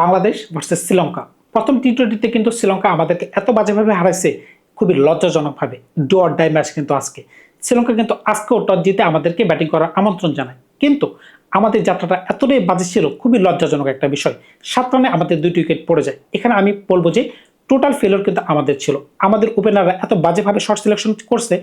Bangladesh versus Sri Lanka. প্রথম টি টোয়েন্টিতে কিন্তু শ্রীলঙ্কা আমাদেরকে এত বাজেভাবে হারাইছে, খুবই লজ্জাজনকভাবে। ডু ডাই ম্যাচ কিন্তু আজকে। শ্রীলঙ্কা কিন্তু আজকেও টস জিতে আমাদেরকে ব্যাটিং করার আমন্ত্রণ জানায়। কিন্তু আমাদের যাত্রাটা এতটাই বাজে ছিল, খুবই লজ্জাজনক একটা বিষয়। সাত রানে আমাদের দুইটি উইকেট পড়ে যায়। এখানে আমি বলব যে টোটাল ফেলোর কিন্তু আমাদের ছিল। আমাদের ওপেনাররা এত বাজেভাবে শর্ট সিলেকশন করছে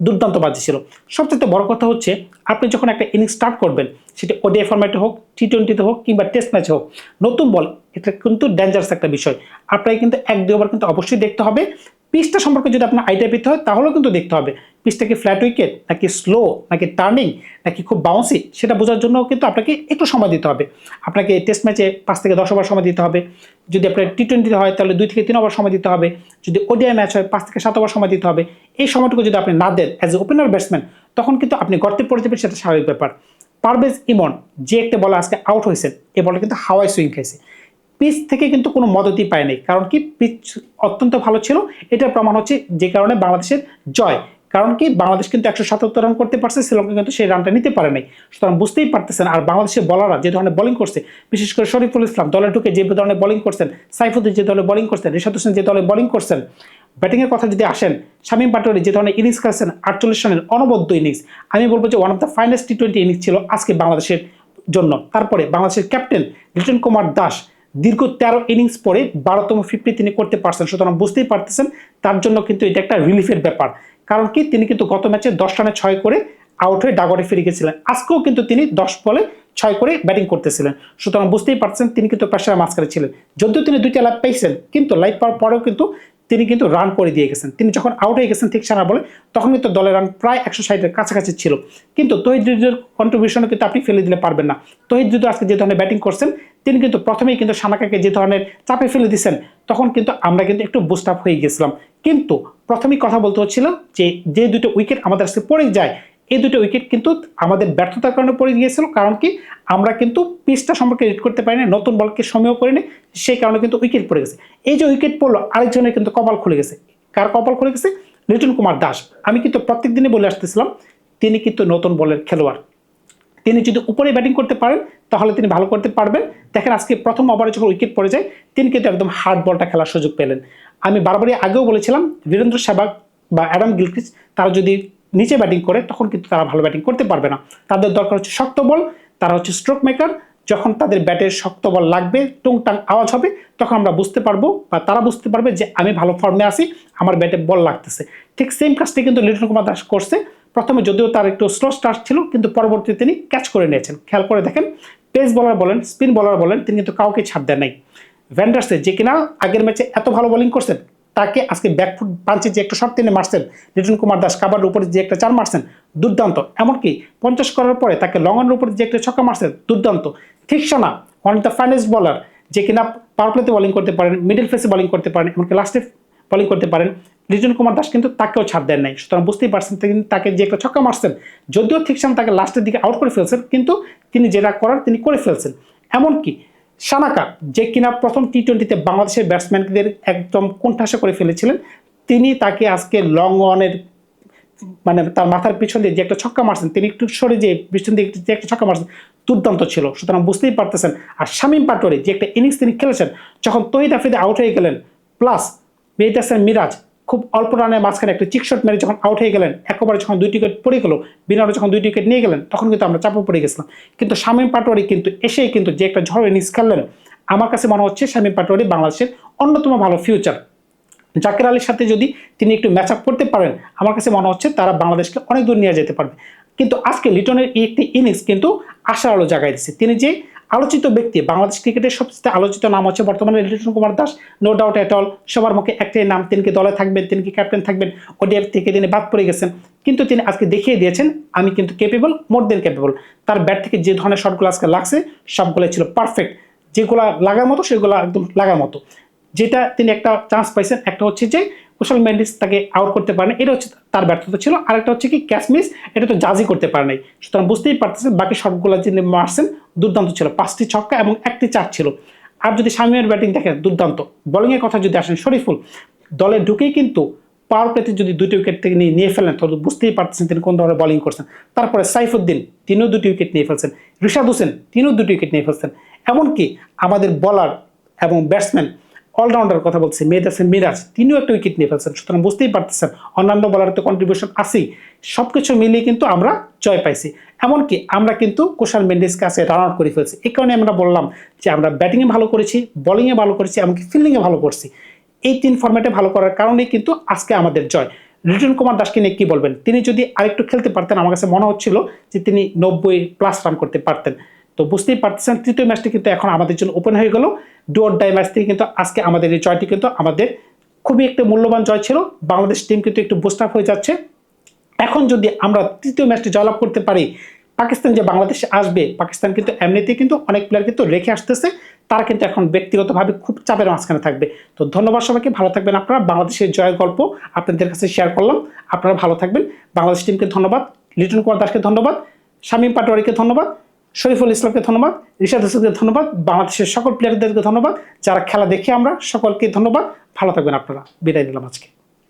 দুর্দান্ত বাজে ছিল। সবচেয়ে বড় কথা হচ্ছে, আপনি যখন একটা ইনিংস স্টার্ট করবেন, সেটা ওডিআই ফরম্যাটে হোক টি টোয়েন্টিতে হোক, কিংবা টেস্ট ম্যাচে হোক, নতুন বল এটা কিন্তু ডেঞ্জারাস একটা বিষয়। আপনাকে কিন্তু এক দুই ওভার কিন্তু অবশ্যই দেখতে হবে। পিচটা সম্পর্কে যদি আপনার আইডিয়া পেতে হয়, তাহলেও কিন্তু দেখতে হবে। পিচটা কি ফ্ল্যাট উইকেট, নাকি স্লো নাকি টার্নিং নাকি খুব বাউন্সি সেটা বোঝার জন্য কিন্তু আপনাকে একটু সময় দিতে হবে। আপনাকে টেস্ট ম্যাচে পাঁচ থেকে দশ ওভার সময় দিতে হবে। যদি আপনার টি টোয়েন্টিতে হয়, তাহলে দুই থেকে তিন ওভার সময় দিতে হবে। যদি ওডিআই ম্যাচ হয়, পাঁচ থেকে সাত ওভার সময় দিতে হবে। এই সময়টুকু যদি আপনি না দেন অ্যাজ এ ওপেনার ব্যাটসম্যান তখন কিন্তু আপনি গর্তে পড়ে যাবেন, সেটা স্বাভাবিক ব্যাপার। পারভেজ ইমন, যে একটা বলে আজকে আউট হয়েছেন এই বলটা কিন্তু হাওয়ায় সুইং খাইছে পিচ থেকে কিন্তু কোনো মদতই পায়নি। কারণ কি? পিচ অত্যন্ত ভালো ছিল। এটার প্রমাণ হচ্ছে যে কারণে বাংলাদেশের জয়। কারণ কি? বাংলাদেশ কিন্তু একশো সাতাত্তর রান করতে পারছে, শ্রীলঙ্কা কিন্তু সেই রানটা নিতে পারে নাই সুতরাং বুঝতেই পারতেছেন, আর বাংলাদেশের বলাররা যে ধরনের বোলিং করছে, বিশেষ করে শরীফুল ইসলাম, দলে ঢুকে যে ধরনের বোলিং করছেন, সাইফুদ্দিন যে দলে বোলিং করছেন, রিশাদ হোসেন যে দলে বোলিং করছেন ব্যাটিংয়ের কথা যদি আসেন, শামীম পাটোয়ারি যে ধরনের ইনিংস খেলছেন, আটচল্লিশ রানের অনবদ্য ইনিংস আমি বলব যে one of the finest T twenty innings ছিল আজকে বাংলাদেশের জন্য। তারপরে বাংলাদেশের ক্যাপ্টেন লিটন কুমার দাস দীর্ঘ তেরো ইনিংস পরে বারোতম ফিফটি তিনি করতে পারছেন। সুতরাং বুঝতেই পারতেছেন, তার জন্য কিন্তু এটা একটা রিলিফের ব্যাপার। কারণ কি, তিনি কিন্তু গত ম্যাচে দশ রানে ছয় করে আউট হয়ে ডাগরে ফিরে গেছিলেন। আজকেও কিন্তু তিনি দশ বলে ছয় করে ব্যাটিং করতেছিলেন। সুতরাং বুঝতেই পারছেন, তিনি কিন্তু প্রেশার মাঝখানে ছিলেন। যদিও তিনি দুইটা লাভ পেয়েছেন কিন্তু লাইভ পাওয়ার পরেও কিন্তু তিনি কিন্তু রান করে দিয়ে গেছেন। তিনি যখন আউট হয়ে গেছেন, ঠিক সারা বলে, তখন কিন্তু দলের রান প্রায় একশো ষাটের কাছাকাছি ছিল। কিন্তু তহিদ রিজুর কন্ট্রিবিউশনও কিন্তু আপনি ফেলে দিলে পারবেন না। তহিদ আজকে যে ধরনের ব্যাটিং করছেন তিনি কিন্তু প্রথমেই কিন্তু সানাকাকে যে ধরনের চাপে ফেলে দিচ্ছেন তখন কিন্তু আমরা কিন্তু একটু বুস্ট আপ হয়ে গেছিলাম। কিন্তু প্রথমেই কথা বলতে হচ্ছিল যে যে দুটো উইকেট আমাদের আজকে পড়ে যায়, এই দুটো উইকেট কিন্তু আমাদের ব্যর্থতার কারণে পড়ে গিয়েছিল, কারণ কি আমরা কিন্তু পিচটা সম্পর্কে রিড করতে পারিনি, নতুন বলকে সময় করিনি, সেই কারণে কিন্তু উইকেট পড়ে গেছে। এই যে উইকেট পড়ল, আরেকজনের কিন্তু কপাল খুলে গেছে। কার কপাল খুলে গেছে? লিটন কুমার দাস। আমি কিন্তু প্রত্যেক দিনই বলে আসতেছিলাম, তিনি কিন্তু নতুন বলের খেলোয়াড়। তিনি যদি উপরে ব্যাটিং করতে পারেন, তাহলে তিনি ভালো করতে পারবেন। দেখেন আজকে প্রথম ওভারে যখন উইকেট পড়ে যায়, তিনি কিন্তু একদম হার্ড বলটা খেলার সুযোগ পেলেন। আমি বারবারই আগেও বলেছিলাম, বীরেন্দ্র সেবাগ বা অ্যাডাম গিলক্রিস তারা যদি নিচে ব্যাটিং করে, তখন কিন্তু তারা ভালো ব্যাটিং করতে পারবে না। তাদের দরকার হচ্ছে শক্ত বল, তারা হচ্ছে স্ট্রোক মেকার যখন তাদের ব্যাটের শক্ত বল লাগবে, টুংটাং আওয়াজ হবে, তখন আমরা বুঝতে পারব বা তারা বুঝতে পারবে যে আমি ভালো ফর্মে আছি, আমার ব্যাটে বল লাগতেছে। ঠিক সেম কাজটি কিন্তু লিটন কুমার দাস করছে। প্রথমে যদিও তার একটু স্লো স্টার্ট ছিল, কিন্তু পরবর্তীতে তিনি ক্যাচ করে নিয়েছেন। খেয়াল করে দেখেন পেস বলার বলেন স্পিন বলার বলেন, তিনি কিন্তু কাউকে ছাড় দেন নাই। ভ্যান্ডার্সে যে কিনা আগের ম্যাচে এত ভালো বোলিং করছেন, তাকে আজকে ব্যাকফুট পাঞ্চে যে একটা শট তিনি মারছেন লিটন কুমার দাস কাবার উপরে যে একটা চার মারছেন, দুর্দান্ত। এমনকি পঞ্চাশ করার পরে তাকে লঙ্গনের উপরে যে একটা ছক্কা মারছেন, দুর্দান্ত। ঠিক শোনা ওয়ান অফ দ্য ফাইনেস্ট বলার যে কিনা পাওয়ার প্লেতে বোলিং করতে পারেন মিডল ফেসে বোলিং করতে পারেন, এমনকি লাস্টে বোলিং করতে পারেন লিটন কুমার দাস কিন্তু তাকেও ছাড় দেন নাই। সুতরাং বুঝতেই পারছেন তিনি তাকে যে একটা ছক্কা মারছেন, যদিও ঠিক তাকে লাস্টের দিকে আউট করে ফেলছেন, কিন্তু তিনি যেটা করার তিনি করে ফেলছেন। এমনকি সানাকা, যে কিনা প্রথম টি টোয়েন্টিতে বাংলাদেশের ব্যাটসম্যানদের একদম কোণঠাসা করে ফেলেছিলেন, তিনি তাকে আজকে লং ওয়ানের মানে তার মাথার পিছন দিয়ে যে একটা ছক্কা মারছেন, তিনি একটু সরে যে পিছন দিয়ে যে একটা ছক্কা মারছেন, দুর্দান্ত ছিল। সুতরাং বুঝতেই পারতেছেন, আর শামীম পাটোয়ারি যে একটা ইনিংস তিনি খেলেছেন, যখন তহিদ আফ্রিদি আউট হয়ে গেলেন প্লাস মেহিদ হাসান মিরাজ খুব অল্প রানের মাঝখানে একটা চিক শট মেরে যখন আউট হয়ে গেলেন, একবারে যখন দুই উইকেট পড়ে গেল বিনারে যখন দুই উইকেট নিয়ে গেলেন, তখন কিন্তু আমরা চাপে পড়ে গেছিলাম। কিন্তু শামীম পাটোয়ারি কিন্তু এসেই কিন্তু যে একটা ঝড় ইনিংস খেললেন। আমার কাছে মনে হচ্ছে শামীম পাটোয়ারি বাংলাদেশের অন্যতম ভালো ফিউচার জাকির আলীর সাথে যদি তিনি একটু ম্যাচ আপ করতে পারেন, আমার কাছে মনে হচ্ছে তারা বাংলাদেশকে অনেক দূর নিয়ে যেতে পারবে। কিন্তু আজকে লিটনের একটি ইনিংস কিন্তু আশার আলো জাগাই দিচ্ছে তিনি যে আলোচিত ব্যক্তি, বাংলাদেশ ক্রিকেটের সবচেয়ে আলোচিত নাম হচ্ছে বর্তমানে Liton Kumar Das. No doubt at all সবার মুখে একটাই নাম, তিনি দলে থাকবেন, তিনি কি ক্যাপ্টেন থাকবেন ওডিএফ থেকে তিনি বাদ পড়ে গেছেন। কিন্তু তিনি আজকে দেখিয়ে দিয়েছেন, আমি কিন্তু ক্যাপেবল মোর দেন ক্যাপেবল তার ব্যাট থেকে যে ধরনের শটগুলো আজকে লাগছে সবগুলো ছিল পারফেক্ট যেগুলো লাগার মতো, সেগুলো একদম লাগার মতো। যেটা তিনি একটা চান্স পাইছেন, একটা হচ্ছে যে কুশল মেন্ডিস তাকে আউট করতে পারেন, এটা হচ্ছে তার ব্যর্থতা ছিল। আরেকটা হচ্ছে কি ক্যাচ মিস এটা তো জাজি করতে পারে নাই। সুতরাং বুঝতেই পারতেছেন, বাকি শটগুলো যিনি মারছেন, দুর্দান্ত ছিল। পাঁচটি ছক্কা এবং একটি চার ছিল। আর যদি শামিমের ব্যাটিং দেখেন, দুর্দান্ত। বোলিংয়ের কথা যদি আসেন, শরীফুল, দলে ঢুকেই কিন্তু পাওয়ার প্লেতে যদি দুটি উইকেট থেকে নিয়ে নিয়ে ফেলেন, তাহলে বুঝতেই পারতেছেন তিনি কোন ধরনের বোলিং করছেন। তারপরে সাইফুদ্দিন, তিনিও দুটি উইকেট নিয়ে ফেলছেন। রিশাদ হোসেন, তিনিও দুটি উইকেট নিয়ে ফেলছেন। এমনকি আমাদের বলার এবং ব্যাটসম্যান অলরাউন্ডার কথা বলছি মেহেদ হাসান মিরাজ, তিনিও একটা উইকেট নিয়ে ফেলছেন, সুতরাং বুঝতেই পারতেছেন, অন্যান্য বলার তো কন্ট্রিবিউশন আছেই সব কিছু মিলিয়ে কিন্তু আমরা জয় পাইছি। এমনকি আমরা কিন্তু কুশাল মেন্ডিস কাছে রান আউট করে ফেলছি। এই কারণে আমরা বললাম যে আমরা ব্যাটিংয়ে ভালো করেছি বোলিংয়ে ভালো করেছি, এমনকি ফিল্ডিংয়ে ভালো করছি। এই তিন ফর্ম্যাটে ভালো করার কারণেই কিন্তু আজকে আমাদের জয়। রিটন কুমার দাসকে নিয়ে কী বলবেন? তিনি যদি আরেকটু খেলতে পারতেন, আমার কাছে মনে হচ্ছিল যে তিনি নব্বই প্লাস রান করতে পারতেন। তো বুঝতেই পারতেছেন, তৃতীয় ম্যাচটি কিন্তু এখন আমাদের জন্য ওপেন হয়ে গেল। ডুয়ার ডাই ম্যাচ থেকে কিন্তু আজকে আমাদের এই জয়টি কিন্তু আমাদের খুবই একটা মূল্যবান জয় ছিল। বাংলাদেশ টিম কিন্তু একটু বুস্ট আপ হয়ে যাচ্ছে। এখন যদি আমরা তৃতীয় ম্যাচটি জয়লাভ করতে পারি, পাকিস্তান যে বাংলাদেশে আসবে, পাকিস্তান কিন্তু এমনিতেই কিন্তু অনেক প্লেয়ার কিন্তু রেখে আসতেছে। তারা কিন্তু এখন ব্যক্তিগতভাবে খুব চাপের মাঝখানে থাকবে। তো ধন্যবাদ সবাইকে, ভালো থাকবেন আপনারা। বাংলাদেশের জয়ের গল্প আপনাদের কাছে শেয়ার করলাম। আপনারা ভালো থাকবেন। বাংলাদেশ টিমকে ধন্যবাদ। লিটন কুমার দাসকে ধন্যবাদ। শামীম পাটোয়ারিকে ধন্যবাদ। শরীফুল ইসলামকে ধন্যবাদ, রিশাদ হোসেনকে ধন্যবাদ, বাংলাদেশের সকল প্লেয়ারদেরকে ধন্যবাদ, যারা খেলা দেখে আমরা সকলকে ধন্যবাদ। ভালো থাকবেন আপনারা। বিদায় নিলাম আজকে।